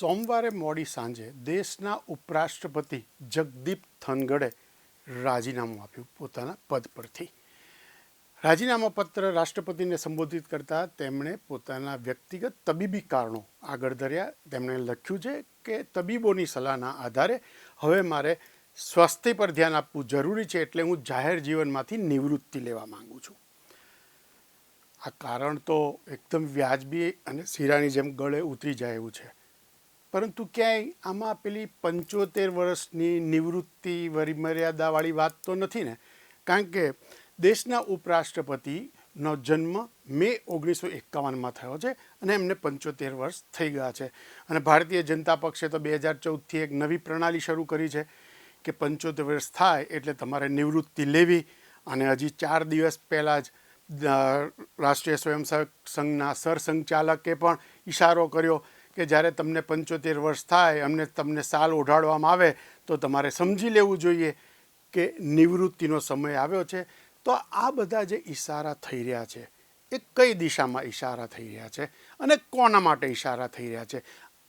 સોમવારે મોડી સાંજે દેશના ઉપરાષ્ટ્રપતિ જગદીપ ધનગડે રાજીનામું આપ્યું પોતાના પદ પરથી. રાજીનામા પત્ર રાષ્ટ્રપતિને સંબોધિત કરતા તેમણે પોતાના વ્યક્તિગત તબીબી કારણો આગળ ધર્યા. તેમણે લખ્યું છે કે તબીબોની સલાહના આધારે હવે મારે સ્વાસ્થ્ય પર ધ્યાન આપવું જરૂરી છે એટલે હું જાહેર જીવનમાંથી નિવૃત્તિ લેવા માંગુ છું. આ કારણ તો એકદમ વ્યાજબી અને શીરાની જેમ ગળે ઉતરી જાય એવું છે. પરંતુ ક્યાંય આમાં પેલી પંચોતેર વર્ષની નિવૃત્તિ વરિમર્યાદાવાળી વાત તો નથી ને. કારણ કે દેશના ઉપરાષ્ટ્રપતિનો જન્મ મે ઓગણીસો એકાવનમાં થયો છે અને એમને પંચોતેર વર્ષ થઈ ગયા છે. અને ભારતીય જનતા પક્ષે તો બે હજાર ચૌદથી એક નવી પ્રણાલી શરૂ કરી છે કે પંચોતેર વર્ષ થાય એટલે તમારે નિવૃત્તિ લેવી અને હજી ચાર દિવસ પહેલાં જ રાષ્ટ્રીય સ્વયંસેવક સંઘના સરસંઘચાલકે પણ ઇશારો કર્યો. કે જ્યારે તમને પંચોતેર વર્ષ થાય, અમને તમને સાલ ઓઢાડવામાં આવે, તો તમારે સમજી લેવું જોઈએ કે નિવૃત્તિનો સમય આવ્યો છે. તો આ બધા જે ઈશારા થઈ રહ્યા છે, એ કઈ દિશામાં ઈશારા થઈ રહ્યા છે અને કોના માટે ઈશારા થઈ રહ્યા છે?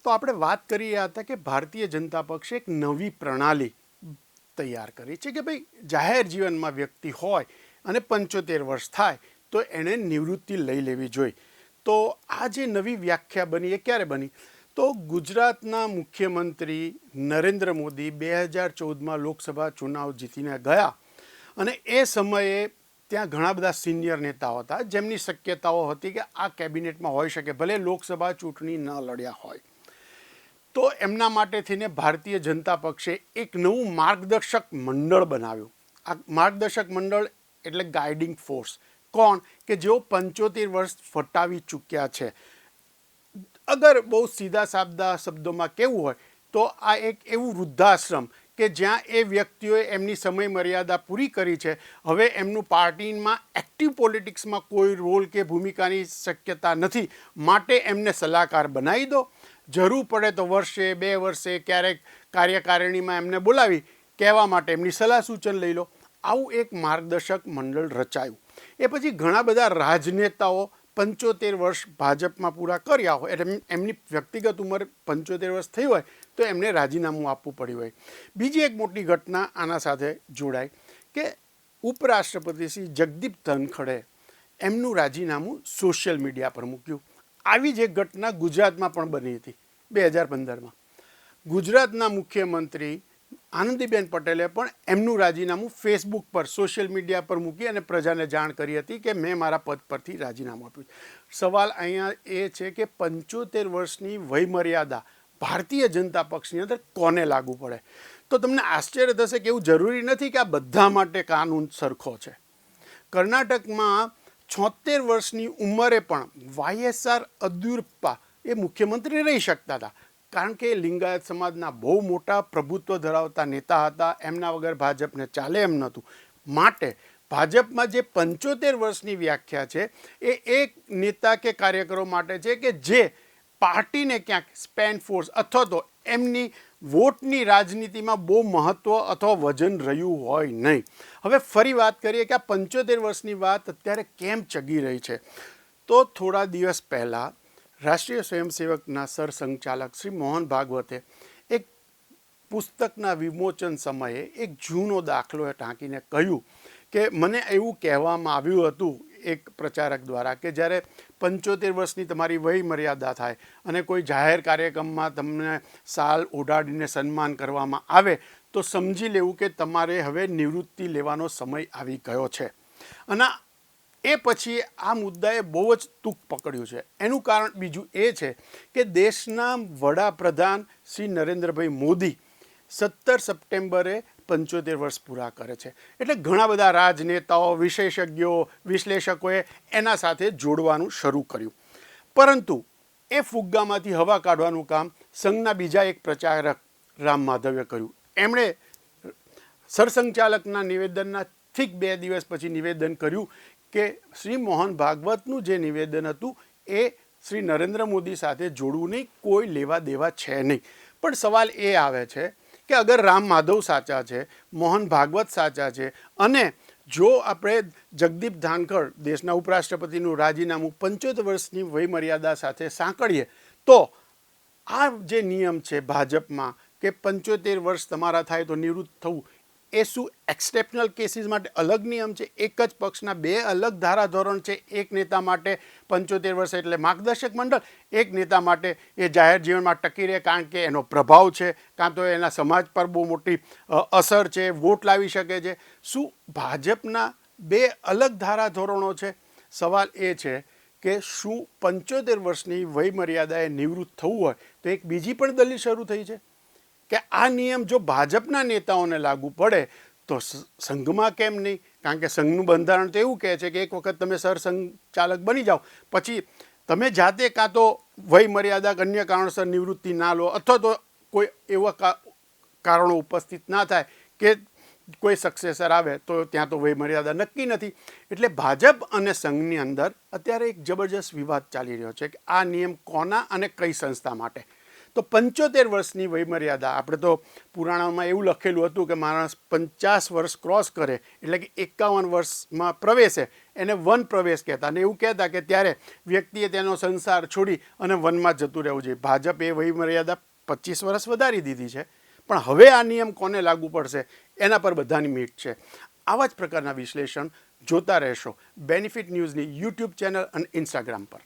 તો આપણે વાત કરી રહ્યા હતા કે ભારતીય જનતા પક્ષે એક નવી પ્રણાલી તૈયાર કરી છે કે ભાઈ, જાહેર જીવનમાં વ્યક્તિ હોય અને પંચોતેર વર્ષ થાય, તો એણે નિવૃત્તિ લઈ લેવી જોઈએ. તો આ જે નવી વ્યાખ્યા બની, એ ક્યારે બની? તો ગુજરાતના મુખ્યમંત્રી નરેન્દ્ર મોદી બે હજાર ચૌદમાં લોકસભા ચુનાવ જીતીને ગયા અને એ સમયે ત્યાં ઘણા બધા સિનિયર નેતાઓ હતા, જેમની શક્યતાઓ હતી કે આ કેબિનેટમાં હોઈ શકે, ભલે લોકસભા ચૂંટણી ન લડ્યા હોય. તો એમના માટે થઈને ભારતીય જનતા પક્ષે એક નવું માર્ગદર્શક મંડળ બનાવ્યું. આ માર્ગદર્શક મંડળ એટલે ગાઈડિંગ ફોર્સ કોણ કે જેઓ પંચોતેર વર્ષ ફટાવી ચૂક્યા છે? અગર બહુ સીધા સાબદા શબ્દોમાં કેવું હોય, તો આ એક એવું વૃદ્ધાશ્રમ કે જ્યાં એ વ્યક્તિઓએ એમની સમય મર્યાદા પૂરી કરી છે. હવે એમનું પાર્ટીમાં એક્ટિવ પોલિટિક્સમાં કોઈ રોલ કે ભૂમિકાની શક્યતા નથી. માટે એમને સલાહકાર બનાવી દો. જરૂર પડે તો વર્ષે, બે વર્ષે ક્યારેક કાર્યકારિણીમાં એમને બોલાવી કહેવા માટે એમની સલાહ સૂચન લઈ લો. આવું એક માર્ગદર્શક મંડળ રચાયું. એ પછી ઘણા બધા રાજનેતાઓ પંચોતેર વર્ષ ભાજપમાં પૂરા કર્યા હોય, એટલે એમની વ્યક્તિગત ઉંમર પંચોતેર વર્ષ થઈ હોય, તો એમને રાજીનામું આપવું પડ્યું હોય. બીજી એક મોટી ઘટના આના સાથે જોડાય કે ઉપરાષ્ટ્રપતિ શ્રી જગદીપ ધનખડે એમનું રાજીનામું સોશિયલ મીડિયા પર મૂક્યું. આવી જ એક ઘટના ગુજરાતમાં પણ બની હતી, બે હજાર પંદરમાં. ગુજરાતના મુખ્યમંત્રી આનંદીબેન પટેલે પણ એમનું રાજીનામું ફેસબુક પર સોશિયલ મીડિયા પર મૂકી અને પ્રજાને જાણ કરી હતી કે મેં મારા પદ પરથી રાજીનામું આપ્યું સવાલ અહીંયા એ છે કે પંચોતેર વર્ષની વયમર્યાદા ભારતીય જનતા પક્ષની અંદર કોને લાગુ પડે? તો તમને આશ્ચર્ય થશે કે એવું જરૂરી નથી કે આ બધા માટે કાનૂન સરખો છે. કર્ણાટકમાં છોતેર વર્ષની ઉંમરે પણ વાયએસઆર અદ્યુરપ્પા એ મુખ્યમંત્રી રહી શકતા હતા. કારણ કે લિંગાયત સમાજના બહુ મોટા પ્રભુત્વ ધરાવતા નેતા હતા, એમના વગર ભાજપને ચાલે એમ નહોતું. માટે ભાજપમાં જે પંચોતેર વર્ષની વ્યાખ્યા છે, એ એક નેતા કે કાર્યકરો માટે છે કે જે પાર્ટીને ક્યાંક સ્પેન ફોર્સ અથવા તો એમની વોટની રાજનીતિમાં બહુ મહત્ત્વ અથવા વજન રહ્યું હોય નહીં. હવે ફરી વાત કરીએ કે આ પંચોતેર વર્ષની વાત અત્યારે કેમ ચગી રહી છે? તો થોડા દિવસ પહેલાં રાષ્ટ્રીય સ્વયંસેવકના સરસંઘચાલક શ્રી મોહન ભાગવતે એક પુસ્તકના વિમોચન સમયે એક જૂનો દાખલો ટાંકીને કહ્યું કે મને એવું કહેવામાં આવ્યું હતું એક પ્રચારક દ્વારા કે જ્યારે પંચોતેર વર્ષની તમારી વય મર્યાદા થાય અને કોઈ જાહેર કાર્યક્રમમાં તમને સાલ ઓઢાડીને સન્માન કરવામાં આવે, તો સમજી લેવું કે તમારે હવે નિવૃત્તિ લેવાનો સમય આવી ગયો છે. અને એ પછી આ મુદ્દાએ બહુ જ તૂક પકડ્યું છે. એનું કારણ બીજું એ છે કે દેશના વડાપ્રધાન શ્રી નરેન્દ્રભાઈ મોદી સત્તર સપ્ટેમ્બરે પંચોતેર વર્ષ પૂરા કરે છે. એટલે ઘણા બધા રાજનેતાઓ, વિશેષજ્ઞો, વિશ્લેષકોએ એના સાથે જોડવાનું શરૂ કર્યું. પરંતુ એ ફુગ્ગામાંથી હવા કાઢવાનું કામ સંઘના બીજા એક પ્રચારક રામ માધવે કર્યું. એમણે સરસંઘચાલકના નિવેદનના ઠીક બે દિવસ પછી નિવેદન કર્યું કે શ્રી મોહન ભાગવતનું જે નિવેદન હતું, એ શ્રી નરેન્દ્ર મોદી સાથે જોડવું નહીં, કોઈ લેવા દેવા છે નહીં. પણ સવાલ એ આવે છે કે અગર રામ માધવ સાચા છે, મોહન ભાગવત સાચા છે, અને જો આપણે જગદીપ ધાનખર દેશના ઉપરાષ્ટ્રપતિનું રાજીનામું પંચોતેર વર્ષની વયમર્યાદા સાથે સાંકળીએ, તો આ જે નિયમ છે ભાજપમાં કે પંચોતેર વર્ષ તમારા થાય તો નિવૃત્ત થવું એ શું એક્સેપ્શનલ કેસીસ માટે અલગ નિયમ છે? એક જ પક્ષના બે અલગ ધારાધોરણ છે. એક નેતા માટે પંચોતેર વર્ષ એટલે માર્ગદર્શક મંડળ, એક નેતા માટે એ જાહેર જીવનમાં ટકી રહે કારણ કે એનો પ્રભાવ છે. કાં તો એના સમાજ પર બહુ મોટી અસર છે, વોટ લાવી શકે છે. શું ભાજપના બે અલગ ધારાધોરણો છે? સવાલ એ છે કે શું પંચોતેર વર્ષની વયમર્યાદાએ નિવૃત્ત થવું હોય? તો એક બીજી પણ દલીલ શરૂ થઈ છે. કે આ નિયમ જો ભાજપના નેતાઓને લાગુ પડે, તો સંઘમાં કેમ નહીં? કારણ કે સંઘનું બંધારણ તો એવું કહે છે કે એક વખત તમે સરસંઘ ચાલક બની જાઓ, પછી તમે જાતે કાં તો વય મર્યાદા અન્ય કારણસર નિવૃત્તિ ના લો, અથવા તો કોઈ એવા કારણો ઉપસ્થિત ના થાય કે કોઈ સક્સેસર આવે, તો ત્યાં તો વય મર્યાદા નક્કી નથી. એટલે ભાજપ અને સંઘની અંદર અત્યારે એક જબરજસ્ત વિવાદ ચાલી રહ્યો છે કે આ નિયમ કોના અને કઈ સંસ્થા માટે? તો પંચોતેર વર્ષની વયમર્યાદા. આપણે તો પુરાણોમાં એવું લખેલું હતું કે માણસ પચાસ વર્ષ ક્રોસ કરે, એટલે કે એકાવન વર્ષમાં પ્રવેશે, એને વન પ્રવેશ કહેતા. અને એવું કહેતા કે ત્યારે વ્યક્તિએ તેનો સંસાર છોડી અને વનમાં જતું રહેવું જોઈએ. ભાજપ એ વયમર્યાદા પચીસ વર્ષ વધારી દીધી છે. પણ હવે આ નિયમ કોને લાગુ પડશે? એના પર બધાની મીટ છે. આવા જ પ્રકારના વિશ્લેષણ જોતા રહેશો. બેનિફિટ ન્યૂઝની યુટ્યુબ ચેનલ અને ઇન્સ્ટાગ્રામ પર.